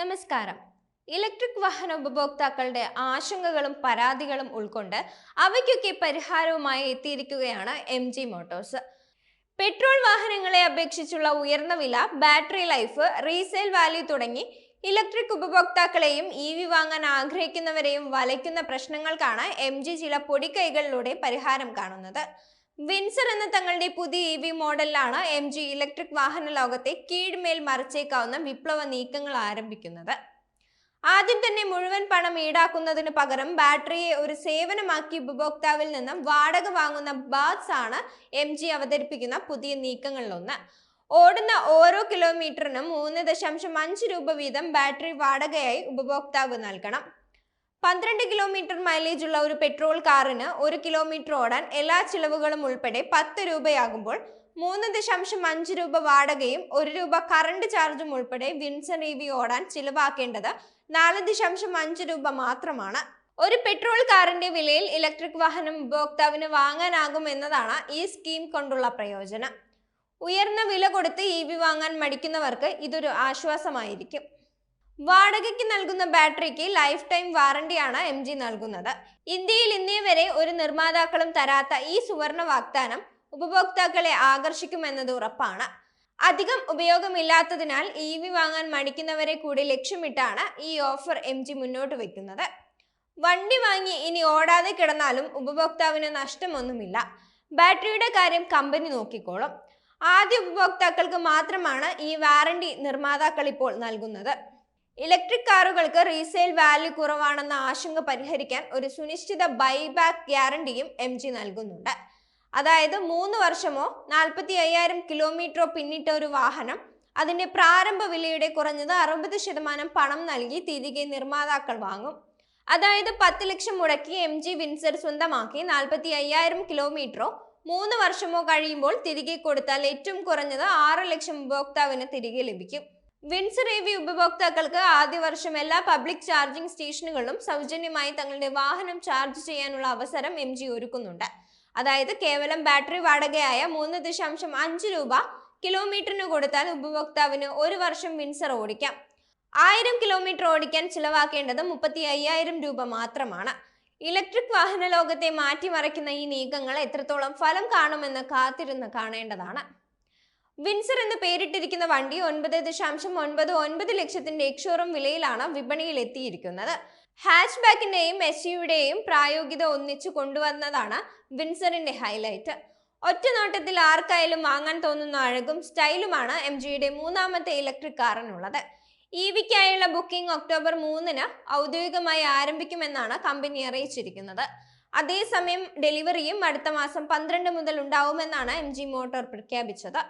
നമസ്കാരം. ഇലക്ട്രിക് വാഹന ഉപഭോക്താക്കളുടെ ആശങ്കകളും പരാതികളും ഉൾക്കൊണ്ട് അവയ്ക്കൊക്കെ പരിഹാരവുമായി എത്തിയിരിക്കുകയാണ് എം ജി മോട്ടോഴ്സ് പെട്രോൾ വാഹനങ്ങളെ അപേക്ഷിച്ചുള്ള ഉയർന്ന വില ബാറ്ററി ലൈഫ് റീസെയിൽ വാല്യൂ തുടങ്ങി ഇലക്ട്രിക് ഉപഭോക്താക്കളെയും ഇ വി വാങ്ങാൻ ആഗ്രഹിക്കുന്നവരെയും വലയ്ക്കുന്ന പ്രശ്നങ്ങൾക്കാണ് എം ജി ചില പൊടിക്കൈകളിലൂടെ പരിഹാരം കാണുന്നത്. വിൻസർ എന്ന തങ്ങളുടെ പുതിയ ഇ വി മോഡലിലാണ് എം ജി ഇലക്ട്രിക് വാഹന ലോകത്തെ കീഴ്മേൽ മറിച്ചേക്കാവുന്ന വിപ്ലവ നീക്കങ്ങൾ ആരംഭിക്കുന്നത്. ആദ്യം തന്നെ മുഴുവൻ പണം ഈടാക്കുന്നതിന് പകരം ബാറ്ററിയെ ഒരു സേവനമാക്കി ഉപഭോക്താവിൽ നിന്നും വാടക വാങ്ങുന്ന ബാസ് ആണ് എം ജി അവതരിപ്പിക്കുന്ന പുതിയ നീക്കങ്ങളിലൊന്ന്. ഓടുന്ന ഓരോ കിലോമീറ്ററിനും മൂന്ന് ദശാംശം അഞ്ച് രൂപ വീതം ബാറ്ററി വാടകയായി ഉപഭോക്താവ് നൽകണം. പന്ത്രണ്ട് കിലോമീറ്റർ മൈലേജ് ഉള്ള ഒരു പെട്രോൾ കാറിന് ഒരു കിലോമീറ്റർ ഓടാൻ എല്ലാ ചിലവുകളും ഉൾപ്പെടെ പത്ത് രൂപയാകുമ്പോൾ മൂന്ന് ദശാംശം അഞ്ച് രൂപ വാടകയും ഒരു രൂപ കറണ്ട് ചാർജും ഉൾപ്പെടെ വിൻസൺ ഇ വി ഓടാൻ ചിലവാക്കേണ്ടത് നാല് ദശാംശം അഞ്ച് രൂപ മാത്രമാണ്. ഒരു പെട്രോൾ കാറിന്റെ വിലയിൽ ഇലക്ട്രിക് വാഹനം ഉപഭോക്താവിന് വാങ്ങാനാകും എന്നതാണ് ഈ സ്കീം കൊണ്ടുള്ള പ്രയോജനം. ഉയർന്ന വില കൊടുത്ത് ഇ വി വാങ്ങാൻ മടിക്കുന്നവർക്ക് ഇതൊരു ആശ്വാസമായിരിക്കും. വാടകയ്ക്ക് നൽകുന്ന ബാറ്ററിക്ക് ലൈഫ് ടൈം വാറണ്ടിയാണ് എം ജി നൽകുന്നത്. ഇന്ത്യയിൽ ഇന്നേ വരെ ഒരു നിർമ്മാതാക്കളും തരാത്ത ഈ സുവർണ വാഗ്ദാനം ഉപഭോക്താക്കളെ ആകർഷിക്കുമെന്നത് ഉറപ്പാണ്. അധികം ഉപയോഗമില്ലാത്തതിനാൽ ഇ വി വാങ്ങാൻ മടിക്കുന്നവരെ കൂടി ലക്ഷ്യമിട്ടാണ് ഈ ഓഫർ എം ജി മുന്നോട്ട് വയ്ക്കുന്നത്. വണ്ടി വാങ്ങി ഇനി ഓടാതെ കിടന്നാലും ഉപഭോക്താവിന് നഷ്ടമൊന്നുമില്ല. ബാറ്ററിയുടെ കാര്യം കമ്പനി നോക്കിക്കോളും. ആദ്യ ഉപഭോക്താക്കൾക്ക് മാത്രമാണ് ഈ വാറണ്ടി നിർമ്മാതാക്കൾ ഇപ്പോൾ നൽകുന്നത്. ഇലക്ട്രിക് കാറുകൾക്ക് റീസെയിൽ വാല്യൂ കുറവാണെന്ന ആശങ്ക പരിഹരിക്കാൻ ഒരു സുനിശ്ചിത ബൈബാക്ക് ഗ്യാരണ്ടിയും എം ജി നൽകുന്നുണ്ട്. അതായത് മൂന്ന് വർഷമോ നാൽപ്പത്തി അയ്യായിരം കിലോമീറ്ററോ പിന്നിട്ട ഒരു വാഹനം അതിന്റെ പ്രാരംഭ വിലയുടെ കുറഞ്ഞത് അറുപത് ശതമാനം പണം നൽകി തിരികെ നിർമ്മാതാക്കൾ വാങ്ങും. അതായത് പത്ത് ലക്ഷം മുടക്കി എം ജി വിൻസർ സ്വന്തമാക്കി നാൽപ്പത്തി അയ്യായിരം കിലോമീറ്ററോ മൂന്ന് വർഷമോ കഴിയുമ്പോൾ തിരികെ കൊടുത്താൽ ഏറ്റവും കുറഞ്ഞത് ആറ് ലക്ഷം ഉപഭോക്താവിന് തിരികെ ലഭിക്കും. വിൻസർ എ വി ഉപഭോക്താക്കൾക്ക് ആദ്യ വർഷം എല്ലാ പബ്ലിക് ചാർജിംഗ് സ്റ്റേഷനുകളിലും സൗജന്യമായി തങ്ങളുടെ വാഹനം ചാർജ് ചെയ്യാനുള്ള അവസരം എം ജി ഒരുക്കുന്നുണ്ട്. അതായത് കേവലം ബാറ്ററി വാടകയായ മൂന്ന് ദശാംശം അഞ്ച് രൂപ കിലോമീറ്ററിന് കൊടുത്താൽ ഉപഭോക്താവിന് ഒരു വർഷം വിൻസർ ഓടിക്കാം. ആയിരം കിലോമീറ്റർ ഓടിക്കാൻ ചിലവാക്കേണ്ടത് മുപ്പത്തി അയ്യായിരം രൂപ മാത്രമാണ്. ഇലക്ട്രിക് വാഹന ലോകത്തെ മാറ്റിമറിക്കുന്ന ഈ നീക്കങ്ങൾ എത്രത്തോളം ഫലം കാണുമെന്ന് കാത്തിരുന്ന് കാണേണ്ടതാണ്. വിൻസർ എന്ന് പേരിട്ടിരിക്കുന്ന വണ്ടി ഒൻപത് ദശാംശം ഒൻപത് ഒൻപത് ലക്ഷത്തിന്റെ എക്ഷോറും വിലയിലാണ് വിപണിയിൽ എത്തിയിരിക്കുന്നത് ഹാച്ച് ബാക്കിന്റെയും എസ് യുടെയും പ്രായോഗികത ഒന്നിച്ചു കൊണ്ടുവന്നതാണ് വിൻസറിന്റെ ഹൈലൈറ്റ്. ഒറ്റ നോട്ടത്തിൽ ആർക്കായാലും വാങ്ങാൻ തോന്നുന്ന അഴകും സ്റ്റൈലുമാണ് എം ജിയുടെ മൂന്നാമത്തെ ഇലക്ട്രിക് കാറിനുള്ളത്. ഇ വിക്കായുള്ള ബുക്കിംഗ് ഒക്ടോബർ മൂന്നിന് ഔദ്യോഗികമായി ആരംഭിക്കുമെന്നാണ് കമ്പനി അറിയിച്ചിരിക്കുന്നത്. അതേസമയം ഡെലിവറിയും അടുത്ത മാസം പന്ത്രണ്ട് മുതൽ ഉണ്ടാവുമെന്നാണ് എം ജി മോട്ടോർ പ്രഖ്യാപിച്ചത്.